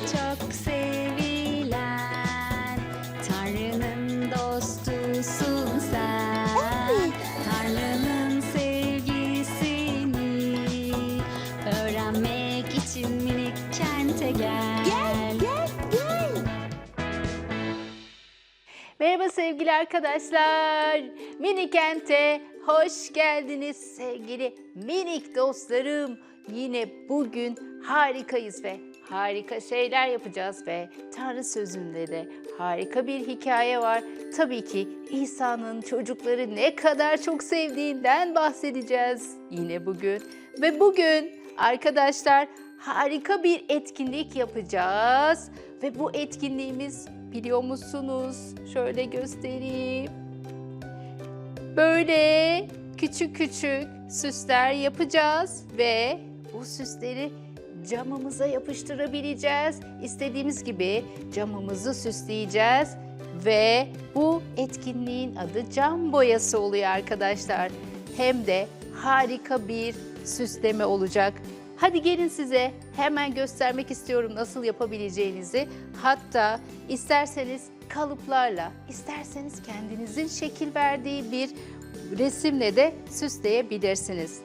çok sevilen Tanrı'nın dostusun sen Tanrı'nın sevgisini Öğrenmek için minik kente gel Gel, gel, gel. Merhaba sevgili arkadaşlar. Mini Kent'e hoş geldiniz sevgili minik dostlarım. Yine bugün harikayız ve harika şeyler yapacağız ve Tanrı sözünde de harika bir hikaye var. Tabii ki İsa'nın çocukları ne kadar çok sevdiğinden bahsedeceğiz yine bugün. Ve bugün arkadaşlar harika bir etkinlik yapacağız. Ve bu etkinliğimiz biliyor musunuz? Şöyle göstereyim. Böyle küçük küçük süsler yapacağız ve bu süsleri camımıza yapıştırabileceğiz. İstediğimiz gibi camımızı süsleyeceğiz ve bu etkinliğin adı cam boyası oluyor arkadaşlar. Hem de harika bir süsleme olacak. Hadi gelin size hemen göstermek istiyorum nasıl yapabileceğinizi. Hatta isterseniz kalıplarla, isterseniz kendinizin şekil verdiği bir resimle de süsleyebilirsiniz.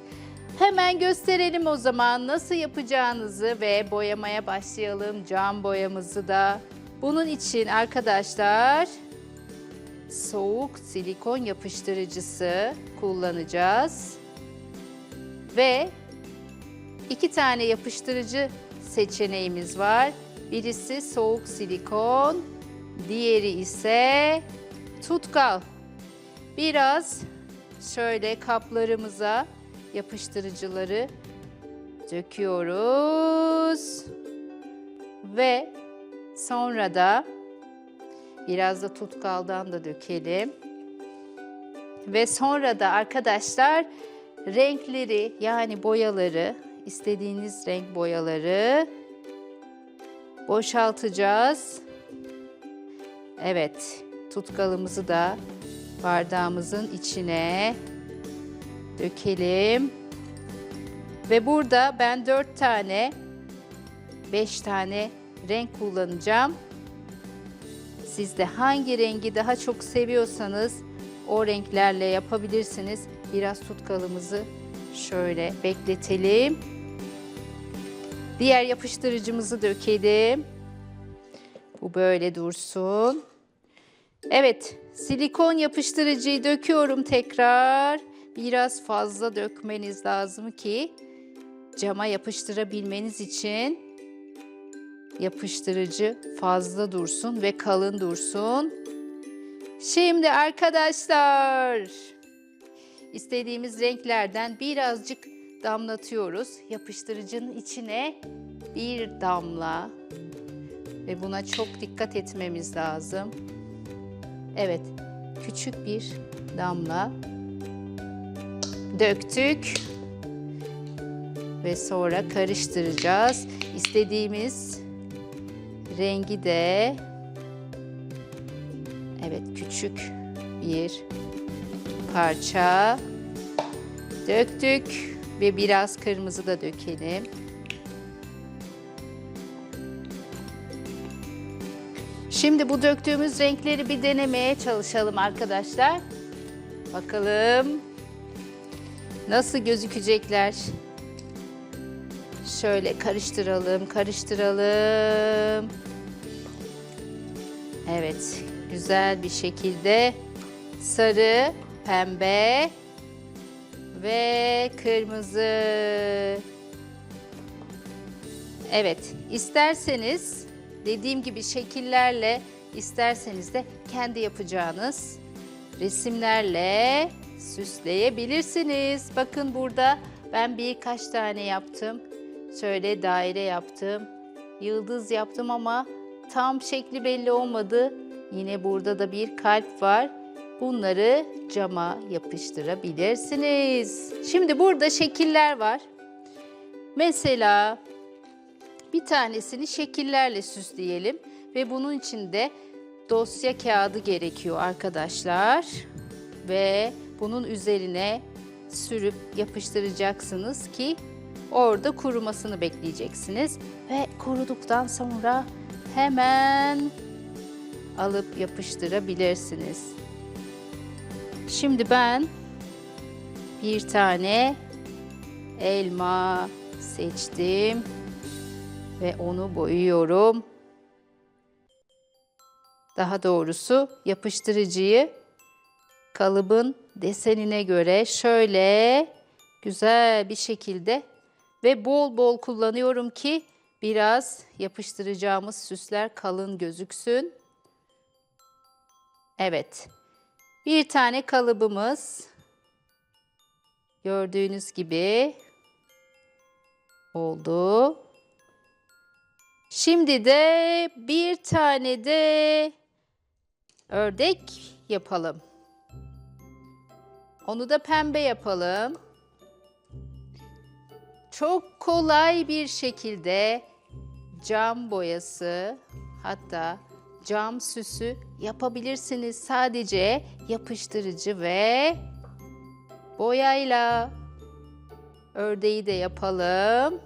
Hemen gösterelim o zaman nasıl yapacağınızı ve boyamaya başlayalım cam boyamızı da. Bunun için arkadaşlar soğuk silikon yapıştırıcısı kullanacağız. Ve iki tane yapıştırıcı seçeneğimiz var. Birisi soğuk silikon, diğeri ise tutkal. Biraz şöyle kaplarımıza yapıştırıcıları döküyoruz. Ve sonra da biraz da tutkaldan da dökelim. Ve sonra da arkadaşlar renkleri yani boyaları istediğiniz renk boyaları boşaltacağız. Evet, tutkalımızı da bardağımızın içine dökelim. Ve burada ben 4 tane 5 tane renk kullanacağım. Siz de hangi rengi daha çok seviyorsanız o renklerle yapabilirsiniz. Biraz tutkalımızı şöyle bekletelim. Diğer yapıştırıcımızı dökelim. Bu böyle dursun. Evet, silikon yapıştırıcıyı döküyorum tekrar. Biraz fazla dökmeniz lazım ki cama yapıştırabilmeniz için yapıştırıcı fazla dursun ve kalın dursun. Şimdi arkadaşlar istediğimiz renklerden birazcık damlatıyoruz. Yapıştırıcının içine bir damla ve buna çok dikkat etmemiz lazım. Evet, küçük bir damla döktük ve sonra karıştıracağız. İstediğimiz rengi de evet küçük bir parça döktük ve biraz kırmızı da dökelim. Şimdi bu döktüğümüz renkleri bir denemeye çalışalım arkadaşlar. Bakalım nasıl gözükecekler. Şöyle karıştıralım, karıştıralım. Evet, güzel bir şekilde sarı, pembe ve kırmızı. Evet, isterseniz dediğim gibi şekillerle, isterseniz de kendi yapacağınız resimlerle süsleyebilirsiniz. Bakın burada ben birkaç tane yaptım. Şöyle daire yaptım. Yıldız yaptım ama tam şekli belli olmadı. Yine burada da bir kalp var. Bunları cama yapıştırabilirsiniz. Şimdi burada şekiller var. Mesela bir tanesini şekillerle süsleyelim ve bunun için de dosya kağıdı gerekiyor arkadaşlar. Ve bunun üzerine sürüp yapıştıracaksınız ki Orada kurumasını bekleyeceksiniz ve kuruduktan sonra hemen alıp yapıştırabilirsiniz. Şimdi ben bir tane elma seçtim ve onu boyuyorum. Daha doğrusu yapıştırıcıyı kalıbın desenine göre şöyle güzel bir şekilde ve bol bol kullanıyorum ki biraz yapıştıracağımız süsler kalın gözüksün. Evet. Bir tane kalıbımız gördüğünüz gibi oldu. Şimdi de bir tane de ördek yapalım. Onu da pembe yapalım. Çok kolay bir şekilde cam boyası hatta cam süsü yapabilirsiniz. Sadece yapıştırıcı ve boyayla. Ördeği de yapalım.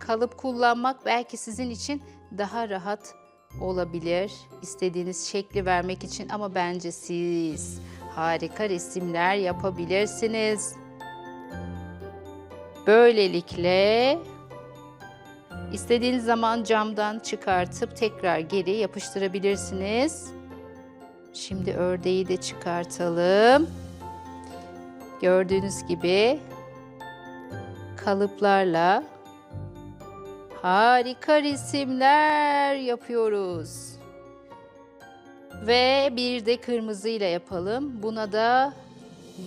Kalıp kullanmak belki sizin için daha rahat olabilir. İstediğiniz şekli vermek için ama bence siz harika resimler yapabilirsiniz. Böylelikle istediğiniz zaman camdan çıkartıp tekrar geri yapıştırabilirsiniz. Şimdi ördeği de çıkartalım. Gördüğünüz gibi kalıplarla harika resimler yapıyoruz. Ve bir de kırmızıyla yapalım. Buna da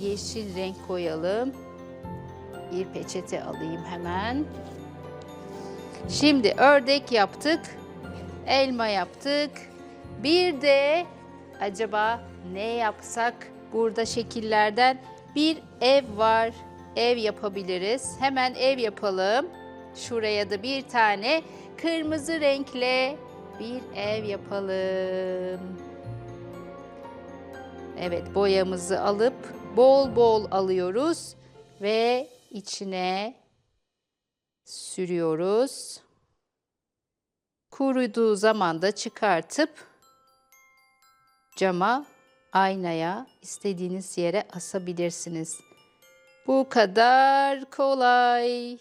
yeşil renk koyalım. Bir peçete alayım hemen. Şimdi ördek yaptık. Elma yaptık. Bir de acaba ne yapsak? Burada şekillerden bir ev var. Ev yapabiliriz. Hemen ev yapalım. Şuraya da bir tane kırmızı renkle bir ev yapalım. Evet, boyamızı alıp bol bol alıyoruz ve içine sürüyoruz. Kuruduğu zaman da çıkartıp cama, aynaya, istediğiniz yere asabilirsiniz. Bu kadar kolay.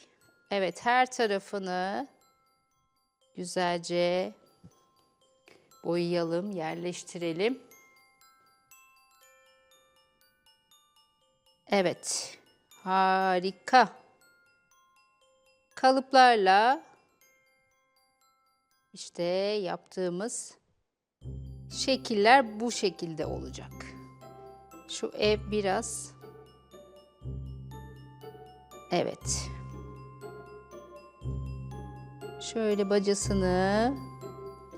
Evet, her tarafını güzelce boyayalım, yerleştirelim. Evet, harika. Kalıplarla işte yaptığımız şekiller bu şekilde olacak. Şu ev biraz Evet. Şöyle bacasını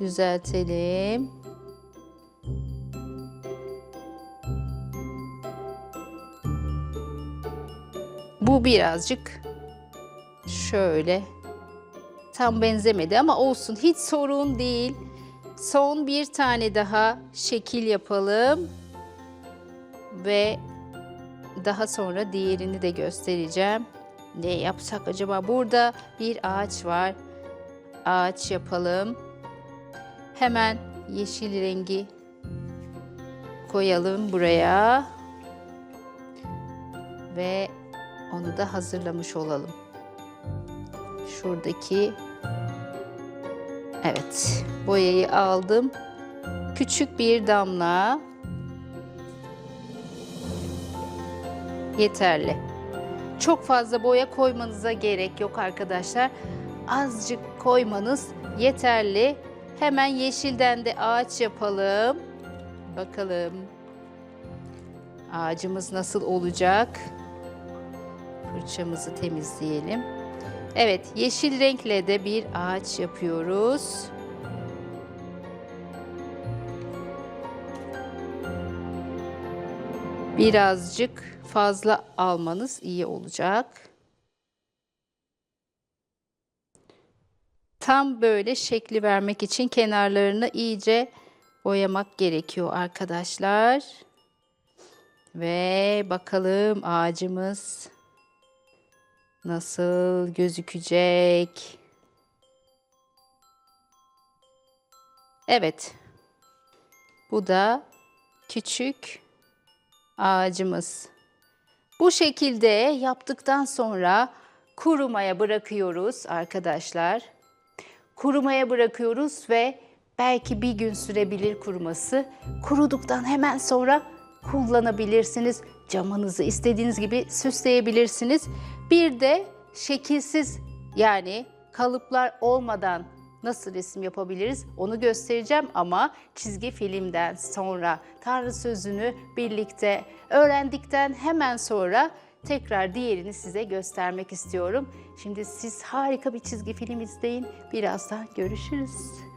düzeltelim. Bu birazcık şöyle tam benzemedi ama olsun hiç sorun değil. Son bir tane daha şekil yapalım ve daha sonra diğerini de göstereceğim. Ne yapsak acaba? Burada bir ağaç var. Ağaç yapalım. Hemen yeşil rengi koyalım buraya. Ve onu da hazırlamış olalım. Şuradaki Evet, boyayı aldım. Küçük bir damla yeterli. Çok fazla boya koymanıza gerek yok arkadaşlar. Azıcık koymanız yeterli. Hemen yeşilden de ağaç yapalım. Bakalım ağacımız nasıl olacak? Fırçamızı temizleyelim. Evet, yeşil renkle de bir ağaç yapıyoruz. Birazcık fazla almanız iyi olacak. Tam böyle şekli vermek için kenarlarını iyice boyamak gerekiyor arkadaşlar. Ve bakalım ağacımız nasıl gözükecek? Evet. Bu da küçük ağacımız. Bu şekilde yaptıktan sonra kurumaya bırakıyoruz arkadaşlar. Kurumaya bırakıyoruz ve belki bir gün sürebilir kuruması. Kuruduktan hemen sonra kullanabilirsiniz. Camınızı istediğiniz gibi süsleyebilirsiniz. Bir de şekilsiz yani kalıplar olmadan nasıl resim yapabiliriz onu göstereceğim ama çizgi filmden sonra Tanrı sözünü birlikte öğrendikten hemen sonra tekrar diğerini size göstermek istiyorum. Şimdi siz harika bir çizgi film izleyin. Birazdan görüşürüz.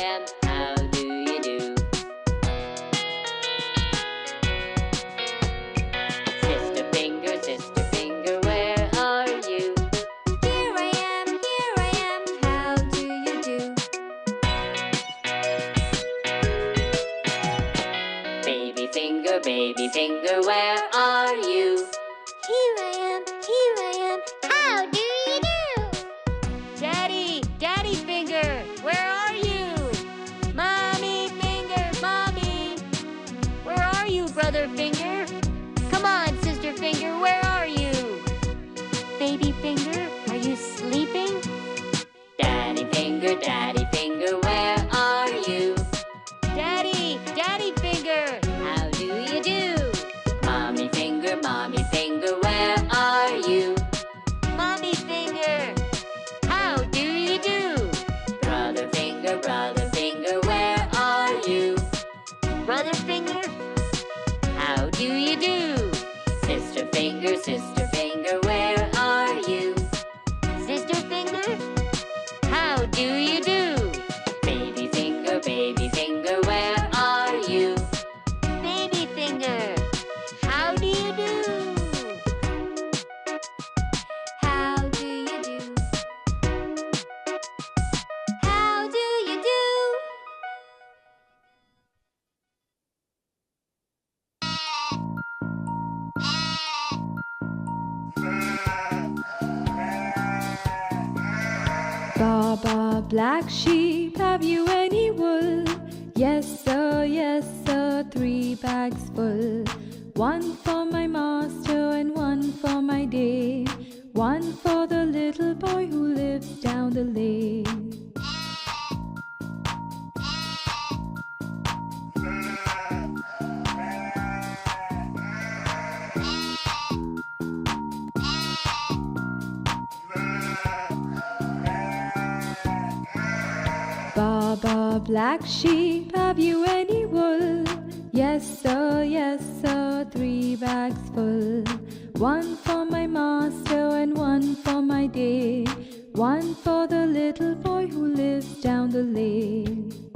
And. Daddy Baba, black sheep, have you any wool? Yes, sir, yes, sir, three bags full. One for my master and one for my dame. One for the little boy who lives down the lane. Baba, black sheep, have you any wool? Yes, sir, yes, sir, three bags full. One for my master and one for my day. One for the little boy who lives down the lane.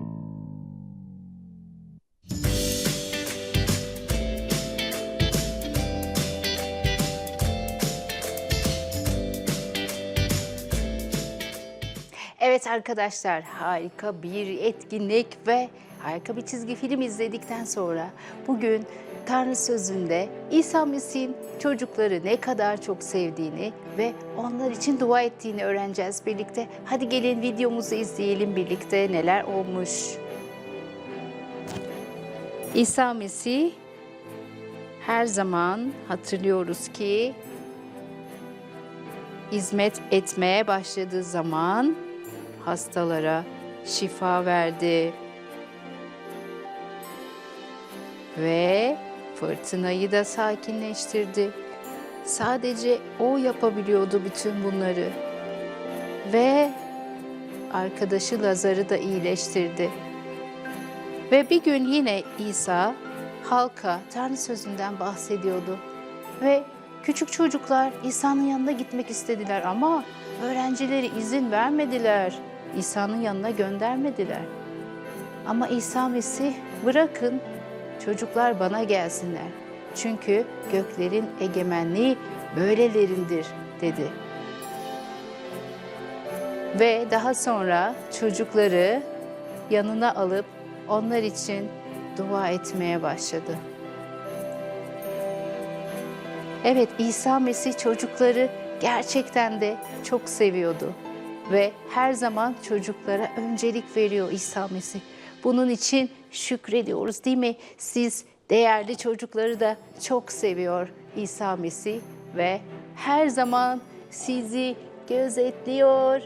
Evet arkadaşlar harika bir etkinlik ve harika bir çizgi film izledikten sonra bugün Tanrı sözünde İsa Mesih'in çocukları ne kadar çok sevdiğini ve onlar için dua ettiğini öğreneceğiz birlikte. Hadi gelin videomuzu izleyelim birlikte neler olmuş. İsa Mesih her zaman hatırlıyoruz ki hizmet etmeye başladığı zaman hastalara şifa verdi. Ve fırtınayı da sakinleştirdi. Sadece o yapabiliyordu bütün bunları. Ve arkadaşı Lazar'ı da iyileştirdi. Ve bir gün yine İsa halka Tanrı sözünden bahsediyordu. Ve küçük çocuklar İsa'nın yanına gitmek istediler ama öğrencileri izin vermediler. İsa'nın yanına göndermediler. Ama İsa Mesih bırakın çocuklar bana gelsinler. Çünkü göklerin egemenliği böylelerindir dedi. Ve daha sonra çocukları yanına alıp onlar için dua etmeye başladı. Evet İsa Mesih çocukları gerçekten de çok seviyordu ve her zaman çocuklara öncelik veriyor İsa Mesih. Bunun için şükrediyoruz değil mi? Siz değerli çocukları da çok seviyor İsa Mesih ve her zaman sizi gözetliyor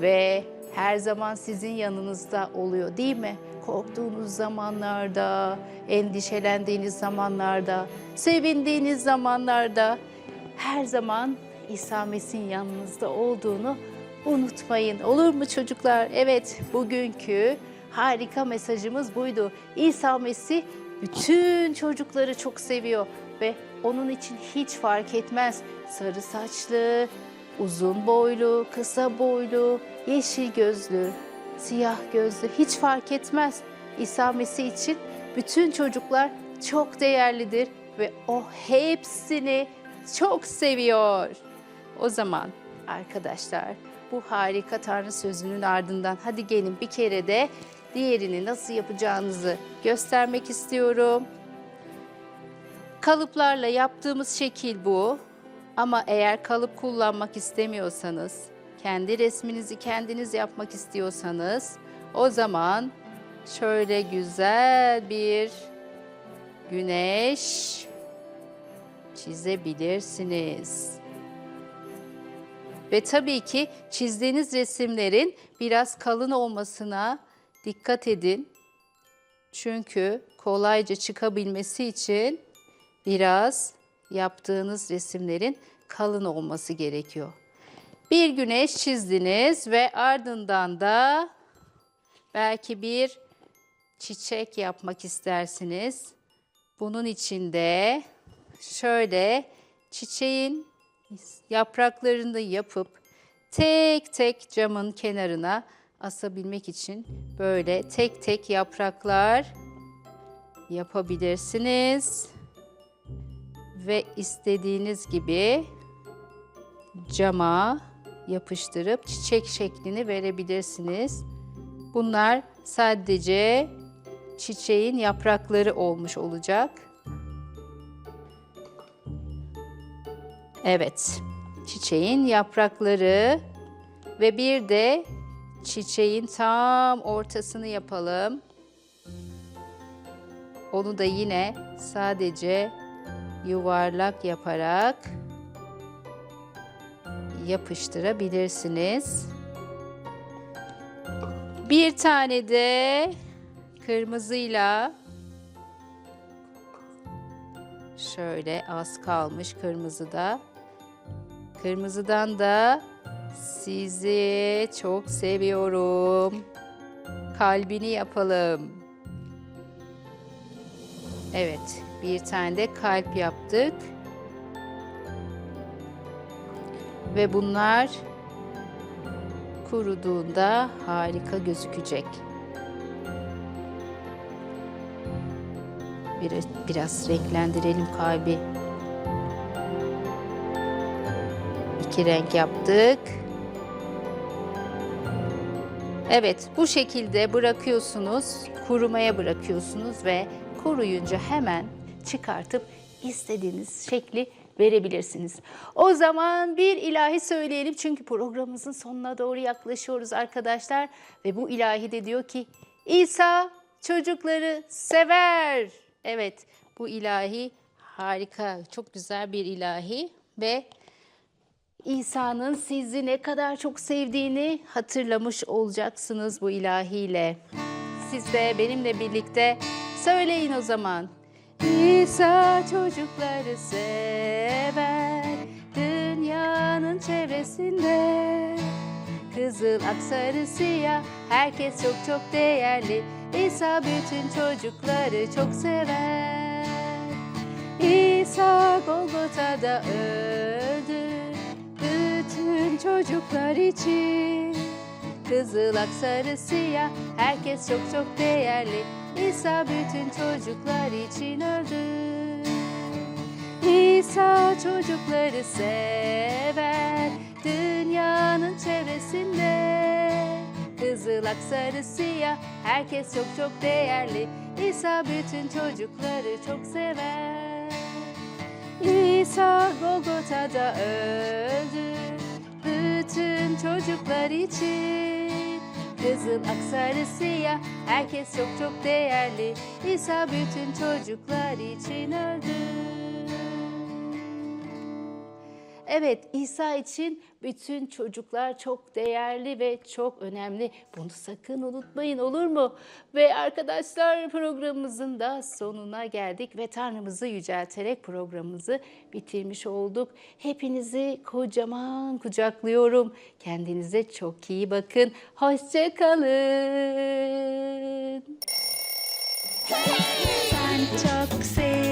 ve her zaman sizin yanınızda oluyor değil mi? Korktuğunuz zamanlarda, endişelendiğiniz zamanlarda, sevindiğiniz zamanlarda her zaman İsa Mesih'in yanınızda olduğunu unutmayın. Olur mu çocuklar? Evet, bugünkü harika mesajımız buydu. İsa Mesih bütün çocukları çok seviyor ve onun için hiç fark etmez. Sarı saçlı, uzun boylu, kısa boylu, yeşil gözlü, siyah gözlü hiç fark etmez. İsa Mesih için bütün çocuklar çok değerlidir ve o hepsini çok seviyor. O zaman arkadaşlar bu harika Tanrı sözünün ardından hadi gelin bir kere de diğerini nasıl yapacağınızı göstermek istiyorum. Kalıplarla yaptığımız şekil bu. Ama eğer kalıp kullanmak istemiyorsanız, kendi resminizi kendiniz yapmak istiyorsanız o zaman şöyle güzel bir güneş çizebilirsiniz. Ve tabii ki çizdiğiniz resimlerin biraz kalın olmasına dikkat edin. Çünkü kolayca çıkabilmesi için biraz yaptığınız resimlerin kalın olması gerekiyor. Bir güneş çizdiniz ve ardından da belki bir çiçek yapmak istersiniz. Bunun için de şöyle çiçeğin yapraklarını yapıp tek tek camın kenarına asabilmek için böyle tek tek yapraklar yapabilirsiniz. Ve istediğiniz gibi cama yapıştırıp çiçek şeklini verebilirsiniz. Bunlar sadece çiçeğin yaprakları olmuş olacak. Evet, çiçeğin yaprakları ve bir de çiçeğin tam ortasını yapalım. Onu da yine sadece yuvarlak yaparak yapıştırabilirsiniz. Bir tane de kırmızıyla şöyle az kalmış kırmızıda. Kırmızıdan da sizi çok seviyorum. Kalbini yapalım. Evet, bir tane de kalp yaptık. Ve bunlar kuruduğunda harika gözükecek. Biraz, biraz renklendirelim kalbi. İki renk yaptık. Evet, bu şekilde bırakıyorsunuz, kurumaya bırakıyorsunuz ve kuruyunca hemen çıkartıp istediğiniz şekli verebilirsiniz. O zaman bir ilahi söyleyelim çünkü programımızın sonuna doğru yaklaşıyoruz arkadaşlar ve bu ilahi de diyor ki İsa çocukları sever. Evet, bu ilahi harika, çok güzel bir ilahi ve İsa'nın sizi ne kadar çok sevdiğini hatırlamış olacaksınız bu ilahiyle. Siz de benimle birlikte söyleyin o zaman. İsa çocukları sever. Dünyanın çevresinde Kızıl aksarı siyah Herkes çok çok değerli İsa bütün çocukları çok sever İsa Golgota'da öldü Bütün çocuklar için. Kızıl aksarı siyah Herkes çok çok değerli. İsa bütün çocuklar için öldü. İsa çocukları sever Dünyanın çevresinde. Kızıl aksarı siyah Herkes çok çok değerli. İsa bütün çocukları çok sever. İsa Golgota'da öldü Bütün çocuklar için. Kızıl aksarı siyah Herkes çok çok değerli. İsa bütün çocuklar için öldü Evet İsa için bütün çocuklar çok değerli ve çok önemli. Bunu sakın unutmayın olur mu? Ve arkadaşlar programımızın da sonuna geldik ve Tanrımızı yücelterek programımızı bitirmiş olduk. Hepinizi kocaman kucaklıyorum. Kendinize çok iyi bakın. Hoşçakalın. Sen çok sevilen